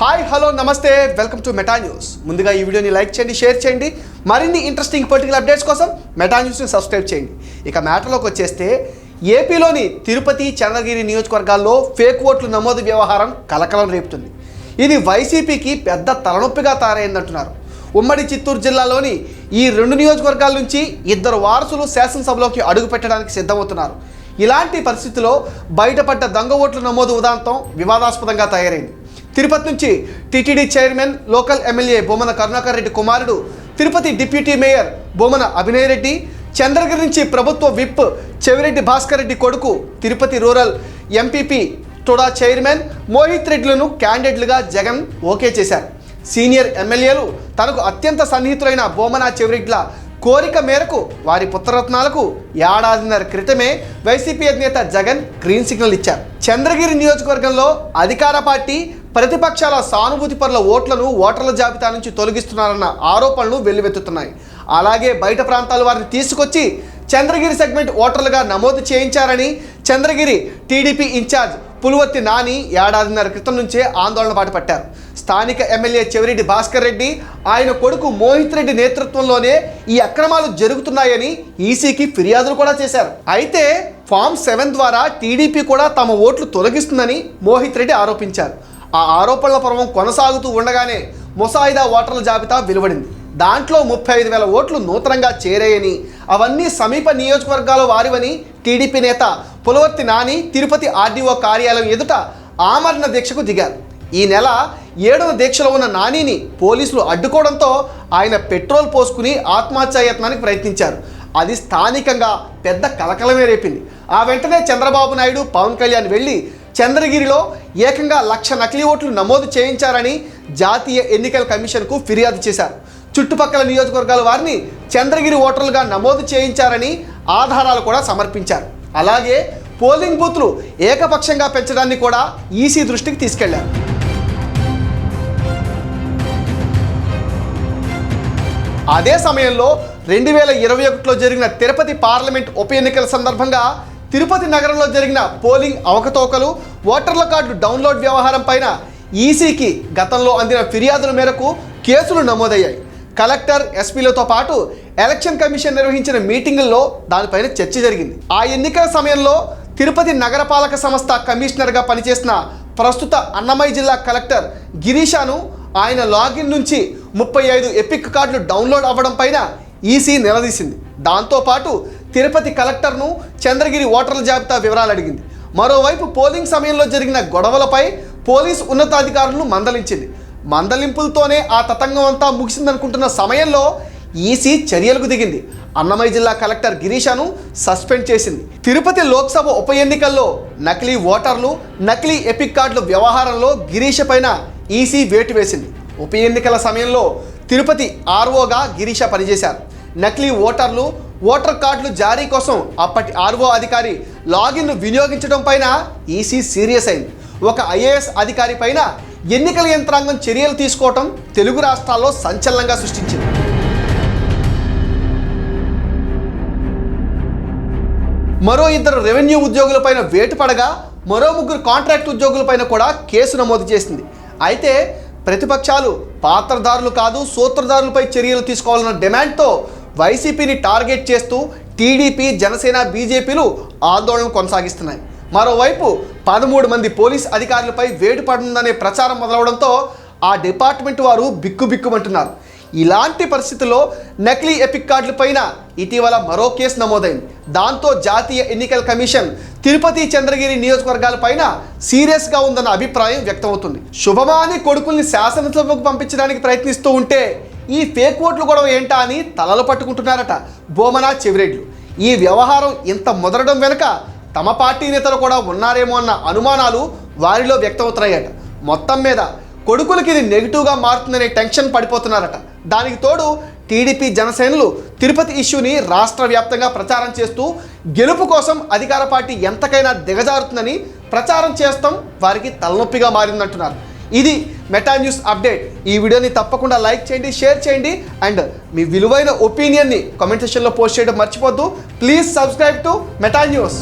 Hi hello నమస్తే. Welcome to Meta News. ముందుగా ఈ వీడియోని లైక్ చేయండి షేర్ చేయండి. మరిన్ని ఇంట్రెస్టింగ్ పొలిటికల్ అప్డేట్స్ కోసం మెటా న్యూస్ని సబ్స్క్రైబ్ చేయండి. ఇక మ్యాటర్లోకి వచ్చేస్తే ఏపీలోని తిరుపతి చంద్రగిరి నియోజకవర్గాల్లో ఫేక్ ఓట్లు నమోదు వ్యవహారం కలకలం రేపుతుంది. ఇది వైసీపీకి పెద్ద తలనొప్పిగా తయారైందంటున్నారు. ఉమ్మడి చిత్తూరు జిల్లాలోని ఈ రెండు నియోజకవర్గాల నుంచి ఇద్దరు వారసులు శాసనసభలోకి అడుగు పెట్టడానికి సిద్ధమవుతున్నారు. ఇలాంటి పరిస్థితిలో బయటపడ్డ దొంగ ఓట్ల నమోదు ఉదాంతం వివాదాస్పదంగా తయారైంది. తిరుపతి నుంచి TTD chairman local MLA Bhumana Karunakar Reddy కుమారుడు తిరుపతి డిప్యూటీ మేయర్ బొమ్మన అభినయ్ రెడ్డి చంద్రగిరి నుంచి ప్రభుత్వ విప్ చెవిరెడ్డి భాస్కర్ రెడ్డి కొడుకు Tirupati rural MPP TUDA chairman Mohit రెడ్డిలను క్యాండిడేట్లుగా జగన్ ఓకే చేశారు. సీనియర్ ఎమ్మెల్యేలు తనకు అత్యంత సన్నిహితులైన బోమన చెవిరెడ్ల కోరిక మేరకు వారి పుత్రరత్నాలకు ఏడాదిన్నర క్రితమే వైసీపీ అధినేత జగన్ గ్రీన్ సిగ్నల్ ఇచ్చారు. చంద్రగిరి నియోజకవర్గంలో అధికార పార్టీ ప్రతిపక్షాల సానుభూతి పరుల ఓట్లను ఓటర్ల జాబితా నుంచి తొలగిస్తున్నారన్న ఆరోపణలు వెల్లువెత్తుతున్నాయి. అలాగే బయట ప్రాంతాల వారిని తీసుకొచ్చి చంద్రగిరి సెగ్మెంట్ ఓటర్లుగా నమోదు చేయించారని చంద్రగిరి టీడీపీ ఇన్ఛార్జ్ పులువత్తి నాని ఏడాదిన్నర క్రితం నుంచే ఆందోళన బాటపట్టారు. స్థానిక ఎమ్మెల్యే చెవిరెడ్డి భాస్కర్ రెడ్డి ఆయన కొడుకు మోహిత్ రెడ్డి నేతృత్వంలోనే ఈ అక్రమాలు జరుగుతున్నాయని ఈసీకి ఫిర్యాదులు కూడా చేశారు. అయితే ఫామ్ సెవెన్ ద్వారా టీడీపీ కూడా తమ ఓట్లు తొలగిస్తుందని మోహిత్ రెడ్డి ఆరోపించారు. ఆ ఆరోపణల పర్వం కొనసాగుతూ ఉండగానే ముసాయిదా ఓటర్ల జాబితా వెలువడింది. దాంట్లో ముప్పై ఐదు వేల ఓట్లు నూతనంగా చేరాయని అవన్నీ సమీప నియోజకవర్గాల వారివని టీడీపీ నేత పులవర్తి నాని తిరుపతి ఆర్డీఓ కార్యాలయం ఎదుట ఆమరణ దీక్షకు దిగారు. ఈ నెల ఏడవ దీక్షలో ఉన్న నానిని పోలీసులు అడ్డుకోవడంతో ఆయన పెట్రోల్ పోసుకుని ఆత్మహత్యాయత్నానికి ప్రయత్నించారు. అది స్థానికంగా పెద్ద కలకలమే రేపింది. ఆ వెంటనే చంద్రబాబు నాయుడు పవన్ కళ్యాణ్ వెళ్ళి చంద్రగిరిలో ఏకంగా లక్ష నకిలీ ఓట్లు నమోదు చేయించారని జాతీయ ఎన్నికల కమిషన్కు ఫిర్యాదు చేశారు. చుట్టుపక్కల నియోజకవర్గాల వారిని చంద్రగిరి ఓటర్లుగా నమోదు చేయించారని ఆధారాలు కూడా సమర్పించారు. అలాగే పోలింగ్ బూత్లు ఏకపక్షంగా పెంచడాన్ని కూడా ఈసీ దృష్టికి తీసుకెళ్ళారు. అదే సమయంలో రెండు వేల ఇరవై ఒకటిలో జరిగిన తిరుపతి పార్లమెంట్ ఉప ఎన్నికల సందర్భంగా తిరుపతి నగరంలో జరిగిన పోలింగ్ అవకతవకలు ఓటర్ల కార్డు డౌన్లోడ్ వ్యవహారం పైన ఈసీకి గతంలో అందిన ఫిర్యాదుల మేరకు కేసులు నమోదయ్యాయి. కలెక్టర్ ఎస్పీలతో పాటు ఎలక్షన్ కమిషన్ నిర్వహించిన మీటింగుల్లో దానిపైన చర్చ జరిగింది. ఆ ఎన్నికల సమయంలో తిరుపతి నగరపాలక సంస్థ కమిషనర్గా పనిచేసిన ప్రస్తుత అన్నమయ్య జిల్లా కలెక్టర్ గిరీషాను ఆయన లాగిన్ నుంచి ముప్పై ఐదు ఎపిక్ కార్డులు డౌన్లోడ్ అవ్వడం పైన ఈసీ నిలదీసింది. దాంతోపాటు తిరుపతి కలెక్టర్ను చంద్రగిరి ఓటర్ల జాబితా వివరాలు అడిగింది. మరోవైపు పోలింగ్ సమయంలో జరిగిన గొడవలపై పోలీస్ ఉన్నతాధికారులను మందలించింది. మందలింపులతోనే ఆ తతంగం అంతా ముగిసిందనుకుంటున్న సమయంలో ఈసీ చర్యలకు దిగింది. అన్నమయ్య జిల్లా కలెక్టర్ గిరీషాను సస్పెండ్ చేసింది. తిరుపతి లోక్సభ ఉప ఎన్నికల్లో నకిలీ ఓటర్లు నకిలీ ఎపిక్ కార్డుల వ్యవహారంలో గిరీష పైన ఈసీ వేటు వేసింది. ఉప ఎన్నికల సమయంలో తిరుపతి ఆర్ఓగా గిరీష పనిచేశారు. నకిలీ ఓటర్లు ఓటర్ కార్డులు జారీ కోసం అప్పటి ఆర్ఓ అధికారి లాగిన్ను వినియోగించడం పైన ఈసీ సీరియస్ అయింది. ఒక ఐఏఎస్ అధికారి పైన ఎన్నికల యంత్రాంగం చర్యలు తీసుకోవటం తెలుగు రాష్ట్రాల్లో సంచలనంగా సృష్టించింది. మరో ఇద్దరు రెవెన్యూ ఉద్యోగులపైన వేటు పడగా మరో ముగ్గురు కాంట్రాక్ట్ ఉద్యోగులపైన కూడా కేసు నమోదు చేసింది. అయితే ప్రతిపక్షాలు పాత్రదారులు కాదు సూత్రధారులపై చర్యలు తీసుకోవాలన్న డిమాండ్తో వైసీపీని టార్గెట్ చేస్తూ టీడీపీ జనసేన బీజేపీలు ఆందోళన కొనసాగిస్తున్నాయి. మరోవైపు పదమూడు మంది పోలీస్ అధికారులపై వేటు పడుతుందనే ప్రచారం మొదలవడంతో ఆ డిపార్ట్మెంట్ వారు బిక్కుబిక్కుమంటున్నారు. ఇలాంటి పరిస్థితుల్లో నకిలీ ఎపిక్ కార్డుల పైన ఇటీవల మరో కేసు నమోదైంది. దాంతో జాతీయ ఎన్నికల కమిషన్ తిరుపతి చంద్రగిరి నియోజకవర్గాల పైన సీరియస్గా ఉందన్న అభిప్రాయం వ్యక్తమవుతుంది. శుభమాని కొడుకుల్ని శాసనసభకు పంపించడానికి ప్రయత్నిస్తూ ఉంటే ఈ ఫేక్ ఓట్లు గొడవ ఏంటా అని తలలు పట్టుకుంటున్నారట బోమనా చెవిరెడ్లు. ఈ వ్యవహారం ఇంత ముదరడం వెనుక తమ పార్టీ నేతలు కూడా ఉన్నారేమో అన్న అనుమానాలు వారిలో వ్యక్తమవుతున్నాయట. మొత్తం మీద కొడుకులకి ఇది నెగిటివ్గా మారుతుందనే టెన్షన్ పడిపోతున్నారట. దానికి తోడు టీడీపీ జనసేనలు తిరుపతి ఇష్యూని రాష్ట్ర వ్యాప్తంగా ప్రచారం చేస్తూ గెలుపు కోసం అధికార పార్టీ ఎంతకైనా దిగజారుతుందని ప్రచారం చేస్తాం వారికి తలనొప్పిగా మారిందంటున్నారు. ఇది మెటా న్యూస్ అప్డేట్ ఈ వీడియోని తప్పకుండా లైక్ చేయండి షేర్ చేయండి అండ్ మీ విలువైన ఒపీనియన్ని కామెంట్ సెక్షన్లో పోస్ట్ చేయడం మర్చిపోద్దు please subscribe to Meta News